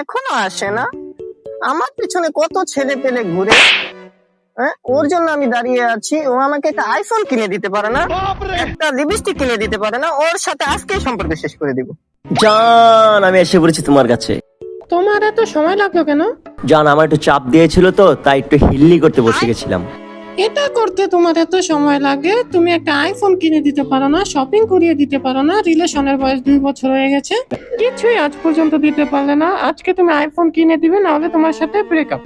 এখনও আসে না। আমার পিছনে কত ছেলে পেলে ঘুরে হ্যাঁ, ওর জন্য আমি দাঁড়িয়ে আছি। ও আমাকে একটা আইফোন কিনে দিতে পারে না একটা লিপস্টিক কিনে দিতে পারে না। ওর সাথে আজকে সম্পর্ক শেষ করে দিব। জান আমি এসে পড়েছি তোমার কাছে। তোমার এত সময় লাগল কেন? জান আমার একটু চাপ দিয়েছিল তো তাই একটু হিল্লি করতে বসে গেছিলাম। এটা করতে তোমার এত সময় লাগে? তুমি একটা আইফোন কিনে দিতে পারো না শপিং করিয়ে দিতে পারো না রিলেশনের বয়স দুই বছর হয়ে গেছে। কিছুই আজ পর্যন্ত দিতে পারলে না। আজকে তুমি আইফোন কিনে দিবে না হলে তোমার সাথে ব্রেকআপ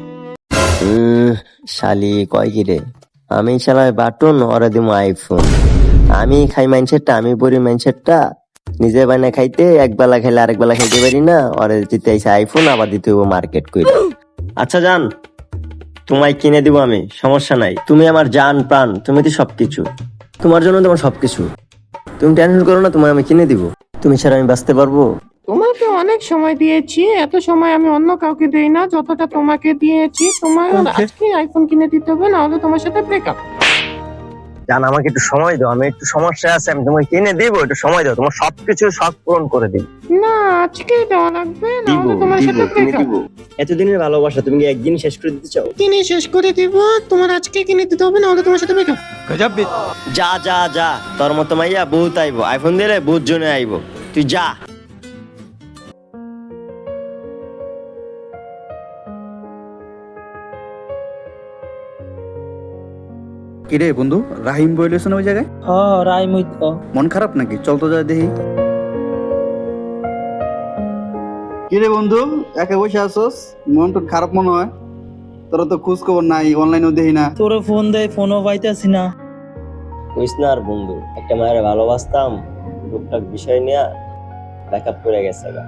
শালি কয় কি রে? আমি চালাই বাটন ওরা দিমু আইফোন আমি খাই মাইনসেটটা আমি পরি মাইনসেটটা নিজে বানায় খাইতে এক বেলা খাইলে আরেক বেলা খাইতে পারি না ওরে দিতে আইফোন আবার দিতে হইব মার্কেট করে আচ্ছা জান তোমায় কিনে দিব আমি সমস্যা নাই। তুমি আমার জান প্রাণ তুমি তো সবকিছু। তোমার জন্য তোমার সবকিছু। তুমি টেনশন করো না তোমায় আমি কিনে দিব। তুমি ছাড়া আমি বাঁচতে পারব? তোমাকে অনেক সময় দিয়েছি এত সময় আমি অন্য কাউকে দেই না যতটা তোমাকে দিয়েছি। তোমার আজকে আইফোন কিনে দিতে হবে না হলে তোমার সাথে ব্রেকআপ জান আমাকে একটু সময় দাও আমি একটু সমস্যা আছে আমি তোমাকে কিনে দিব একটু সময় দাও তোমার সবকিছু শখ পূরণ করে দিব। না আজকেই দেওয়া লাগবে না হলে তোমার সাথে ব্রেকআপ এতদিনের ভালোবাসা তুমি কি একদিন শেষ করে দিতে চাও? কিনে শেষ করে দিব তোমার আজকে কিনে দিতে হবে না হলে তোমার সাথে ব্রেকআপ যা যা যা তোর মতো মাইয়া বহুত আইবো আইফোন দিলে বহুত জনে আইবো। তুই যা। কিরে বন্ধু রাহিম বইলেছ না ওই জায়গায়? হ রাই মুই তো। মন খারাপ নাকি? চল তো যা দেখি। কিরে বন্ধু একা বসে আসোস মন তো খারাপ মনে হয়। তোরা তো খোঁজ খবর নাই অনলাইনেও দেখি না। তোরে ফোন দেয় ফোনও পাইতাছি না। কইস না আর বন্ধু একটা মায়ের ভালোবাসতাম টুকটাক বিষয় নিয়ে ব্যাকআপ করে গেছে গা।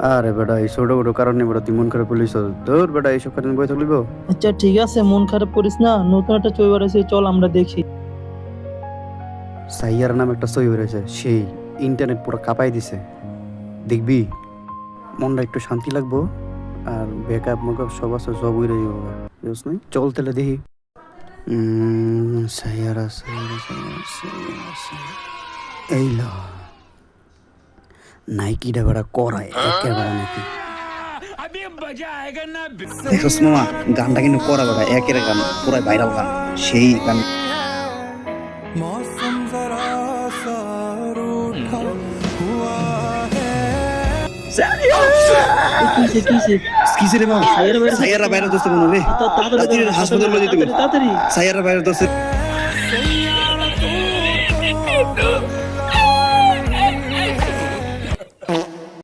আরে বেটা এই ছোট বড় কারণে বেটা তুই মন খারাপ বলিস তোর বেটা এইসব কারণে বই থাকলিব আচ্ছা ঠিক আছে মন খারাপ করিস না নতুন একটা ছবি বাড়াইছে চল আমরা দেখি। সাইয়ার নাম একটা সই হয়েছে সেই ইন্টারনেট পুরো কাঁপাই দিছে। দেখবি? মনটা একটু শান্তি লাগবো আর বেকআপ মেকআপ সব আছে সব উড়ে যাব বুঝছ নাই? চল তাহলে দেখি। উম, সাইয়ারা সাইয়ারা সাইয়ারা সাইয়ারা সাইয়ারা। এই ল। নাইকিটা বেড়া করায় একেবারে নাকি। দেখছ মামা গানটা কিন্তু করা বেড়া একের গান পুরাই ভাইরাল গান। সেই গান সাইয়ারা বাইরে- দোস্ত মনে তাড়াতাড়ি হাসপাতালে যেতে সাইয়ারা বাইরে দোস্ত